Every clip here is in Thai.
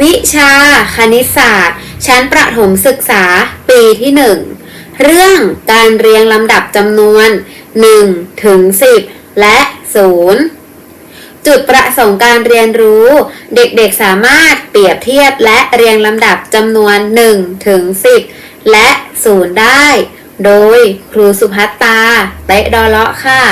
วิชาคณิตศาสตร์ ชั้นประถมศึกษาปีที่ 1 เรื่องการเรียงลำดับจำนวน 1 ถึง 10 และ 0 จุดประสงค์การเรียนรู้ เด็กๆสามารถเปรียบเทียบและเรียงลำดับจำนวน 1 ถึง 10 และ 0 ได้ โดยครูสุภัตตา เตะดอเลาะค่ะ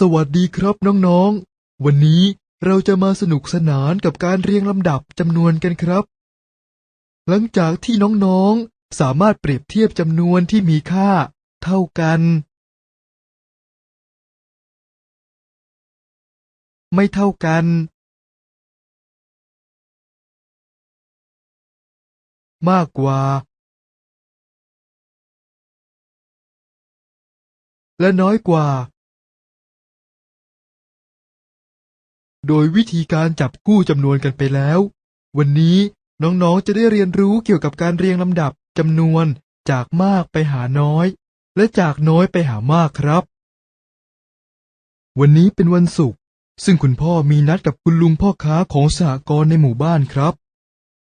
สวัสดีครับน้องๆ วันนี้เราจะมาสนุกสนานกับการเรียงลำดับจำนวนกันครับ หลังจากที่น้องๆ สามารถเปรียบเทียบจำนวนที่มีค่า เท่ากัน ไม่เท่ากัน มากกว่า และน้อยกว่า โดยวิธีการจับคู่จำนวนกันไปแล้ว วันนี้น้องๆจะได้เรียนรู้เกี่ยวกับการเรียงลำดับจำนวนจากมากไปหาน้อย และจากน้อยไปหามากครับ วันนี้เป็นวันศุกร์ซึ่งคุณพ่อมีนัดกับคุณลุงพ่อค้าของสหกรณ์ในหมู่บ้านครับ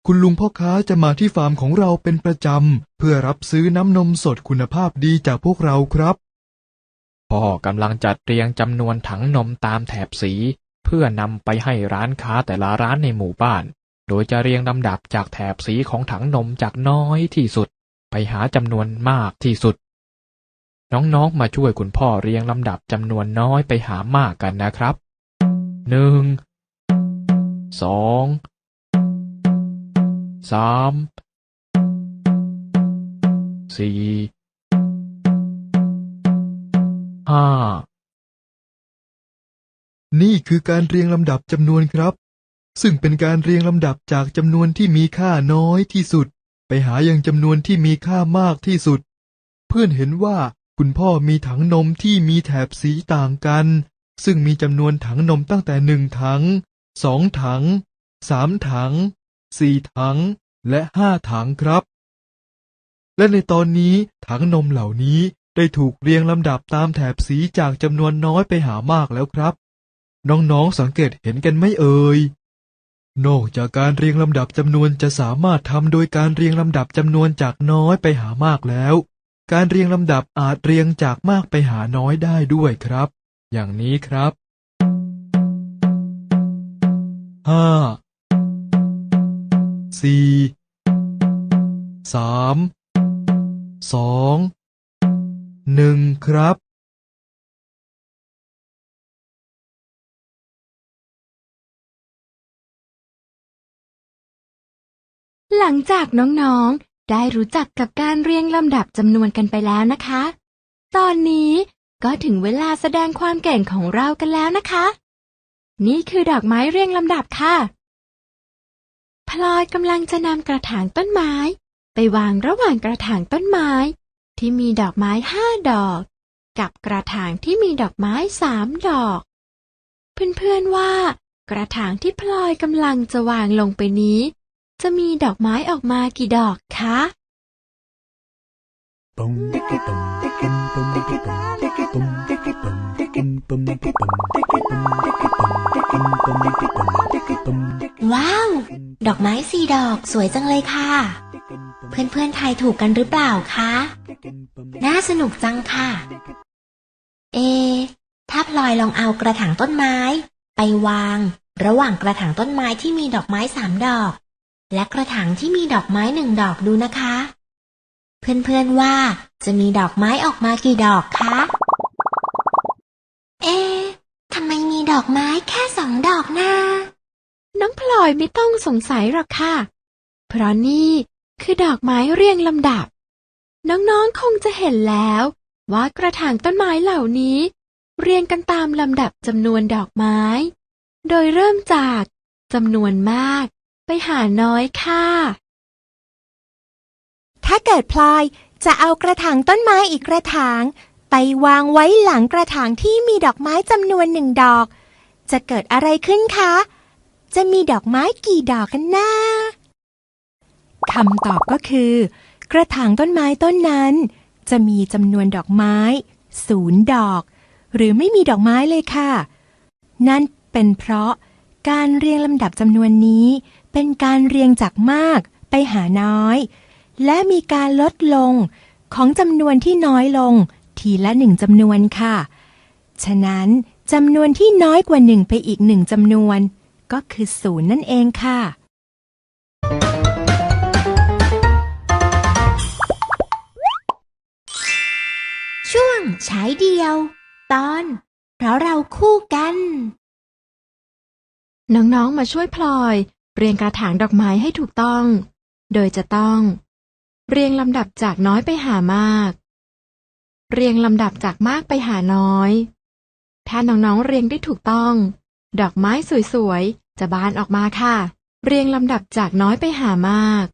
คุณลุงพ่อค้าจะมาที่ฟาร์มของเราเป็นประจำ เพื่อรับซื้อน้ำนมสดคุณภาพดีจากพวกเราครับ พ่อกำลังจัดเรียงจำนวนถังนมตามแถบสี เพื่อนำไปให้ร้านค้าแต่ละร้านในหมู่บ้าน โดยจะเรียงลำดับจากแถบสีของถังนมจากน้อยที่สุด ไปหาจำนวนมากที่สุด น้องๆมาช่วยคุณพ่อเรียงลำดับจำนวนน้อยไปหามากกันนะครับหนึ่งสองสามสี่ห้า นี่คือการเรียงลำดับจำนวนครับ ซึ่งเป็นการเรียงลำดับจากจำนวนที่มีค่าน้อยที่สุด ไปหายังจำนวนที่มีค่ามากที่สุด เพื่อนเห็นว่าคุณพ่อมีถังนมที่มีแถบสีต่างกัน ซึ่งมีจำนวนถังนมตั้งแต่หนึ่งถังสองถังสามถังสี่ถัง และห้าถังครับ และในตอนนี้ถังนมเหล่านี้ได้ถูกเรียงลำดับตามแถบสีจากจำนวนน้อยไปหามากแล้วครับ น้องๆสังเกตเห็นกันไหมเอ่ย นอกจากการเรียงลำดับจำนวนจะสามารถทำโดยการเรียงลำดับจำนวนจากน้อยไปหามากแล้ว การเรียงลำดับอาจเรียงจากมากไปหาน้อยได้ด้วยครับ อย่างนี้ครับห้าสี่สามสองหนึ่งครับ หลังจากน้องๆ ได้รู้จักกับการเรียงลำดับจำนวนกันไปแล้วนะคะ ตอนนี้ก็ถึงเวลาแสดงความเก่งของเรากันแล้วนะคะ นี่คือดอกไม้เรียงลำดับค่ะ พลอยกำลังจะนำกระถางต้นไม้ ไปวางระหว่างกระถางต้นไม้ ที่มีดอกไม้ห้าดอก กับกระถางที่มีดอกไม้สามดอก เพื่อนๆว่ากระถางที่พลอยกำลังจะวางลงไปนี้ จะมีดอกไม้ออกมากี่ดอกคะ Boom, dicky, boom, dicky, boom, dicky, boom, dicky, boom, dicky, boom, dicky, boom, dicky, boom, dicky, boom, dicky, boom, dicky, boom, dicky, boom, dicky, boom, dicky, ว้าว ดอกไม้สี่ดอกสวยจังเลยค่ะ เพื่อนๆทายถูกกันหรือเปล่าคะ น่าสนุกจังค่ะ เอลอยลองเอากระถางต้นไม้ ไปวาง ระหว่างกระถางต้นไม้ที่มีดอกไม้สามดอก และกระถางที่มีดอกไม้หนึ่งดอกดูนะคะ เพื่อนๆว่าจะมีดอกไม้ออกมากี่ดอกคะ เอ๊ะทำไมมีดอกไม้แค่สองดอกนะน้องพลอยไม่ต้องสงสัยหรอกค่ะ เพราะนี่คือดอกไม้เรียงลำดับ น้องๆคงจะเห็นแล้วว่ากระถางต้นไม้เหล่านี้ เรียงกันตามลำดับจำนวนดอกไม้ โดยเริ่มจากจำนวนมาก ไปหาน้อยค่ะ ถ้าเกิดพลอยจะเอากระถางต้นไม้อีกกระถาง ไปวางไว้หลังกระถางที่มีดอกไม้จำนวนหนึ่งดอก จะเกิดอะไรขึ้นคะ จะมีดอกไม้กี่ดอกกันนะคำตอบก็คือ กระถางต้นไม้ต้นนั้น จะมีจำนวนดอกไม้ศูนย์ดอก หรือไม่มีดอกไม้เลยค่ะ นั่นเป็นเพราะการเรียงลำดับจำนวนนี้ เป็นการเรียงจากมากไปหาน้อย และมีการลดลงของจำนวนที่น้อยลง ทีละหนึ่งจำนวนค่ะ ฉะนั้นจำนวนที่น้อยกว่าหนึ่งไปอีกหนึ่งจำนวน ก็คือศูนย์นั่นเองค่ะ ช่วงฉายเดียว ตอน เพราะเราคู่กัน น้องๆมาช่วยพลอย เรียงกระถางดอกไม้ให้ถูกต้อง โดยจะต้อง เรียงลำดับจากน้อยไปหามาก เรียงลำดับจากมากไปหาน้อย ถ้าน้องๆเรียงได้ถูกต้อง ดอกไม้สวยๆ จะบานออกมาค่ะ เรียงลำดับจากน้อยไปหามาก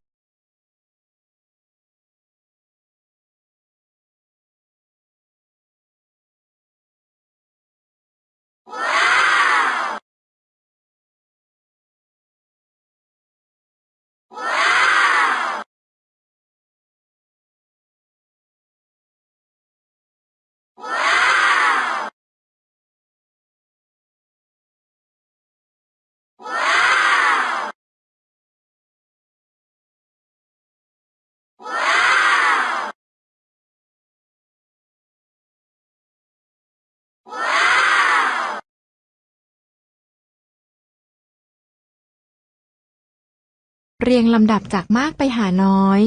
เรียงลำดับจากมากไปหาน้อย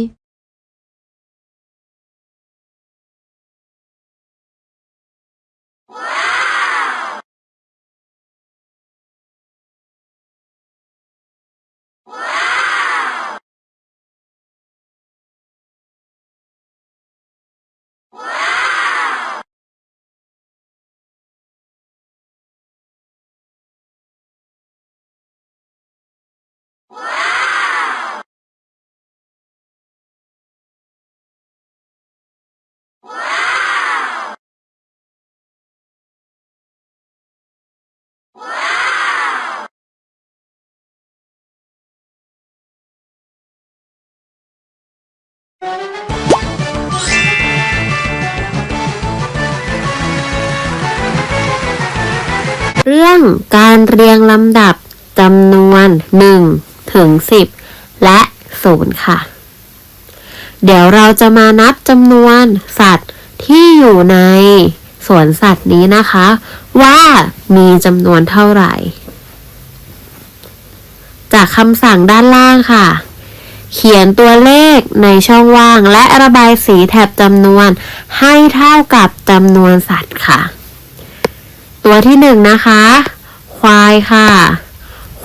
เรื่องการเรียงลำดับจำนวน1ถึง10 และ 0 ค่ะ เดี๋ยวเราจะมานับจำนวนสัตว์ที่อยู่ในสวนสัตว์นี้นะคะ ว่ามีจำนวนเท่าไหร่ จากคำสั่งด้านล่างค่ะ เขียนตัวเลขในช่องว่าง และระบายสีแถบจำนวนให้เท่ากับจำนวนสัตว์ค่ะ ตัวที่หนึ่งนะคะ ควายค่ะ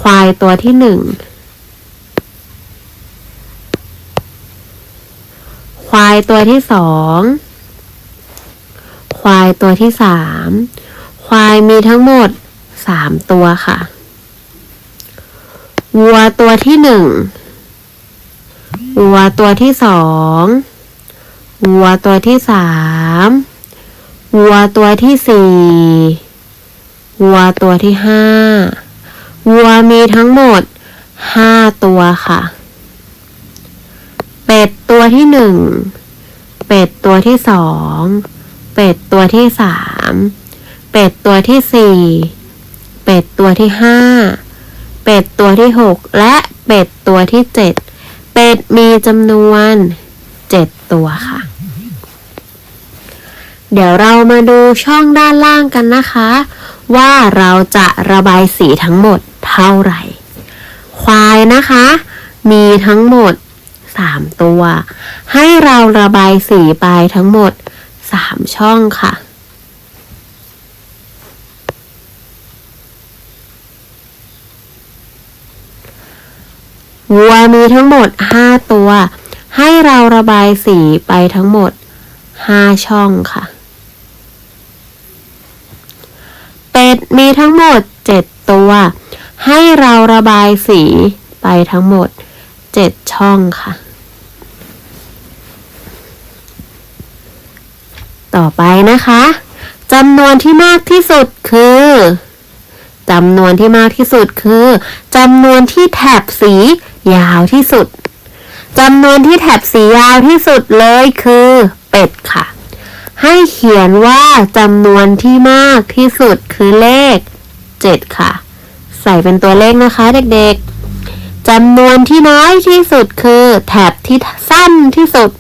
ควายตัวที่หนึ่งควายตัวที่สองควายตัวที่สามควายมีทั้งหมดสามตัวค่ะ วัวตัวที่หนึ่งวัวตัวที่สองวัวตัวที่สามวัวตัวที่สี่ วัวตัวที่ห้าวัวมีทั้งหมดห้าตัวค่ะ เป็ดตัวที่หนึ่งเป็ดตัวที่สองเป็ดตัวที่สามเป็ดตัวที่สี่เป็ดตัวที่ห้าเป็ดตัวที่หกและเป็ดตัวที่เจ็ดเป็ดมีจำนวนเจ็ดตัวค่ะ เดี๋ยวเรามาดูช่องด้านล่างกันนะคะ ว่าเราจะระบายสีทั้งหมดเท่าไหร่ ควายนะคะ มีทั้งหมด 3 ตัว ให้เราระบายสีไปทั้งหมด 3 ช่องค่ะวัวมีทั้งหมด 5 ตัว ให้เราระบายสีไปทั้งหมด 5 ช่องค่ะ เป็ดมีทั้งหมด 7 ตัว ให้เราระบายสีไปทั้งหมด 7 ช่องค่ะ ต่อไปนะคะจำนวนที่มากที่สุดคือจำนวนที่มากที่สุดคือจำนวนที่แถบสียาวที่สุดจำนวนที่แถบสียาวที่สุดเลยคือเป็ดค่ะ ให้เขียนว่าจำนวนที่มากที่สุดคือเลข 7 ค่ะ ใส่เป็นตัวเลขนะคะเด็กๆจำนวนที่น้อยที่สุดคือแถบที่สั้นที่สุด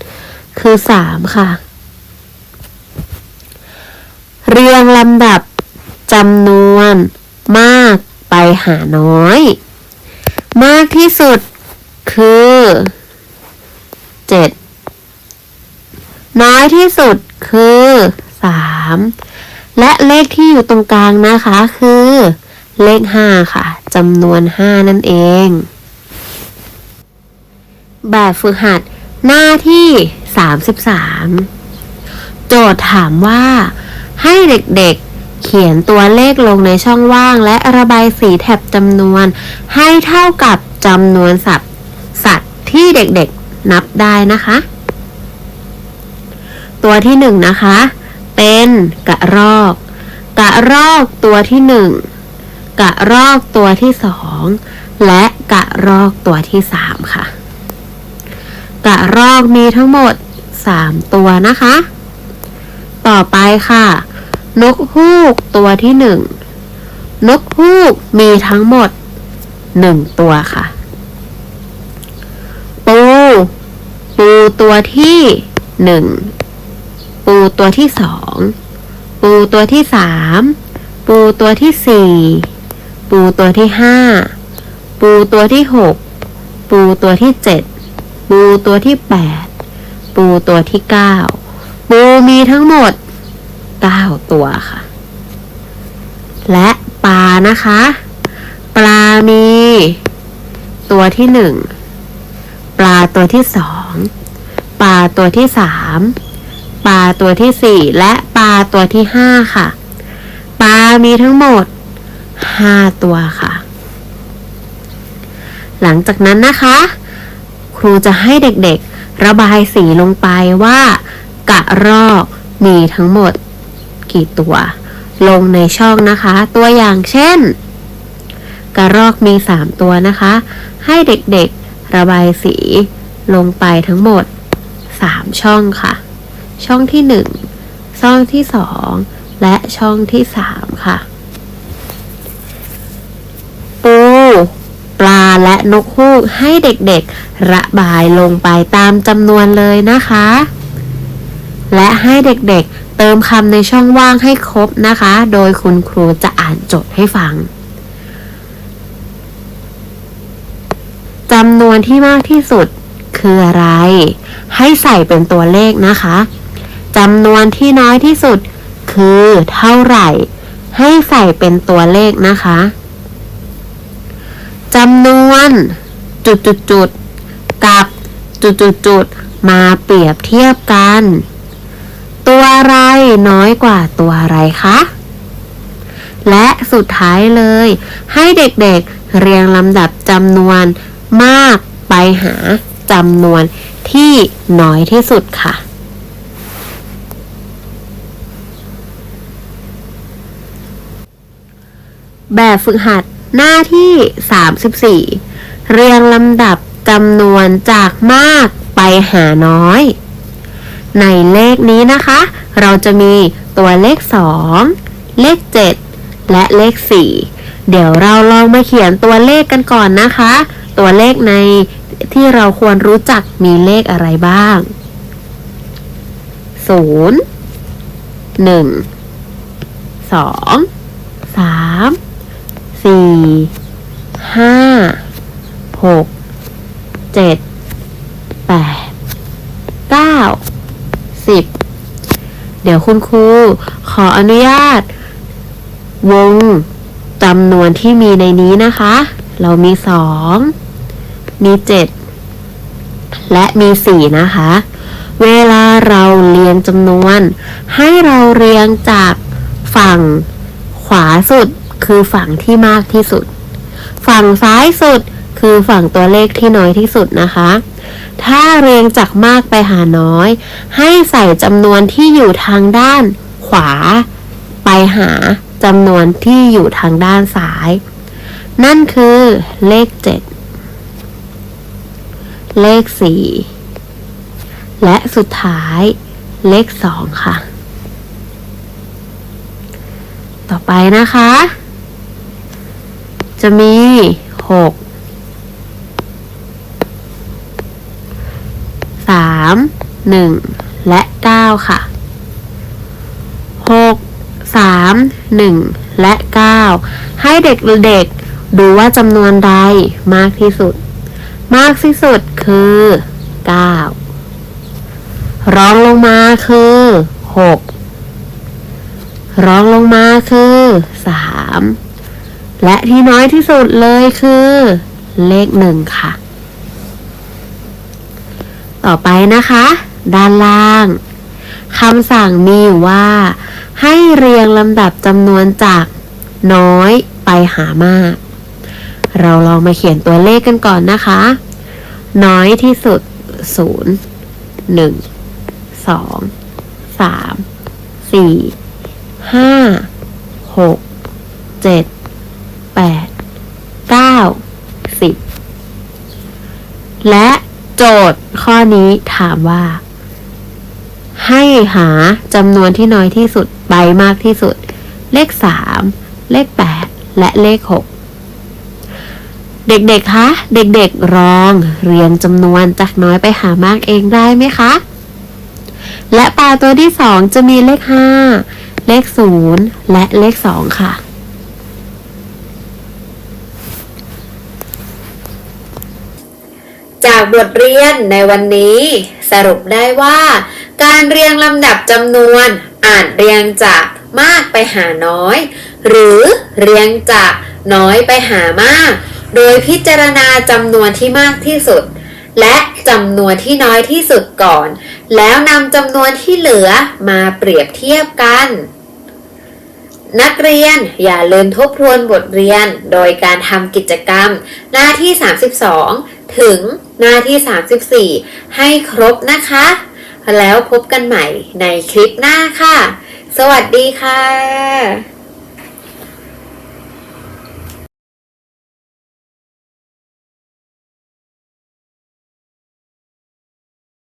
คือ 3 ค่ะ เรียงลำดับจำนวนมากไปหาน้อย มากที่สุดคือ 7 น้อยที่สุด คือ 3 และเลขที่อยู่ตรงกลางนะคะคือ เลข 5 ค่ะจำนวน 5 นั่นเอง แบบฝึกหัดหน้าที่ 33 โจทย์ถามว่า ให้เด็กๆเขียนตัวเลขลงในช่องว่าง และระบายสีแถบจำนวน ให้เท่ากับจำนวนสัตว์สัตว์ที่เด็กๆนับได้นะคะ ตัวที่หนึ่งนะคะ เป็นกระรอก กระรอกตัวที่หนึ่งกระรอกตัวที่สองและกระรอกตัวที่สามค่ะ กระรอกมีทั้งหมดสามตัวนะคะ ต่อไปค่ะ นกฮูกตัวที่หนึ่งนกฮูกมีทั้งหมดหนึ่งตัวค่ะ ปู ปูตัวที่หนึ่ง ปูตัวที่สองปูตัวที่สามปูตัวที่สี่ปูตัวที่ห้าปูตัวที่หกปูตัวที่เจ็ดปูตัวที่แปดปูตัวที่เก้าปูมีทั้งหมด9ตัวค่ะ และปลานะคะ ปลามี ตัวที่หนึ่งปลาตัวที่สองปลาตัวที่สาม ปลาตัวที่สี่และปลาตัวที่ห้าค่ะ ปลามีทั้งหมดห้าตัวค่ะ หลังจากนั้นนะคะ ครูจะให้เด็กๆ ระบายสีลงไปว่า กระรอกมีทั้งหมด กี่ตัว ลงในช่องนะคะ ตัวอย่างเช่น กระรอกมี 3 ตัวนะคะ ให้เด็กๆ ระบายสีลงไปทั้งหมด 3 ช่องค่ะ ช่องที่ 1 ช่องที่ 2 และช่องที่ 3 ค่ะ ปู ปลาและนกฮูกให้เด็กๆ ระบายลงไปตามจำนวนเลยนะคะ และให้เด็กๆ เติมคำในช่องว่างให้ครบนะคะ โดยคุณครูจะอ่านโจทย์ให้ฟังจำนวนที่มากที่สุดคืออะไร ให้ใส่เป็นตัวเลขนะคะ จำนวนที่น้อยที่สุด คือเท่าไหร่ ให้ใส่เป็นตัวเลขนะคะจำนวนจุดจุดจุดกับจุดจุดจุดมาเปรียบเทียบกัน ตัวอะไรน้อยกว่าตัวอะไรคะและสุดท้ายเลย ให้เด็กๆเรียงลำดับจำนวนมากไปหาจำนวนที่น้อยที่สุดค่ะ แบบฝึกหัดหน้าที่ 34 เรียงลำดับจำนวนจากมากไปหาน้อย ในเลขนี้นะคะ เราจะมีตัวเลข 2 เลข 7 และเลข 4 เดี๋ยวเราลองมาเขียนตัวเลขกันก่อนนะคะ ตัวเลขในที่เราควรรู้จักมีเลขอะไรบ้าง0หนึ่ง สี่ห้าหกเจ็ดแปดเก้าสิบเดี๋ยวคุณครูขออนุญาต วงจำนวนที่มีในนี้นะคะ เรามีสองมีเจ็ดและมีสี่นะคะ เวลาเราเรียงจำนวน ให้เราเรียงจากฝั่งขวาสุด คือฝั่งที่มากที่สุด ฝั่งซ้ายสุดคือฝั่งตัวเลขที่น้อยที่สุดนะคะ ถ้าเรียงจากมากไปหาน้อย ให้ใส่จำนวนที่อยู่ทางด้านขวา ไปหาจำนวนที่อยู่ทางด้านซ้าย นั่นคือเลขเจ็ดเลขสี่และสุดท้ายเลขสองค่ะ ต่อไปนะคะ จะมีหกสามหนึ่งและเก้าค่ะหกสามหนึ่งและเก้าให้เด็กๆดูว่าจำนวนใดมากที่สุด มากที่สุดคือ9รองลงมาคือ6รองลงมาคือ3 และที่น้อยที่สุดเลยคือ เลขหนึ่งค่ะ ต่อไปนะคะ ด้านล่างคำสั่งมีว่า ให้เรียงลำดับจำนวนจากน้อยไปหามาก เราลองมาเขียนตัวเลขกันก่อนนะคะ น้อยที่สุด 0 1 2 3 4 5 6 7 8 9 10และโจทย์ข้อนี้ถามว่า ให้หาจำนวนที่น้อยที่สุดไปมากที่สุด เลข3เลข8และเลข6เด็กๆ คะ เด็กๆลองเรียงจำนวนจากน้อยไปหามากเองได้ไหมคะ และปลาตัวที่สองจะมีเลข5เลข0และเลข2ค่ะ จากบทเรียนในวันนี้ สรุปได้ว่า การเรียงลำดับจำนวนอาจเรียงจากมากไปหาน้อย หรือเรียงจากน้อยไปหามาก โดยพิจารณาจำนวนที่มากที่สุด และจำนวนที่น้อยที่สุดก่อน แล้วนำจำนวนที่เหลือมาเปรียบเทียบกัน นักเรียนอย่าลืมทบทวนบทเรียนโดยการทำกิจกรรม หน้าที่ 32 ถึง หน้าที่ 34 ให้ครบนะคะ แล้วพบกันใหม่ในคลิปหน้าค่ะ สวัสดีค่ะ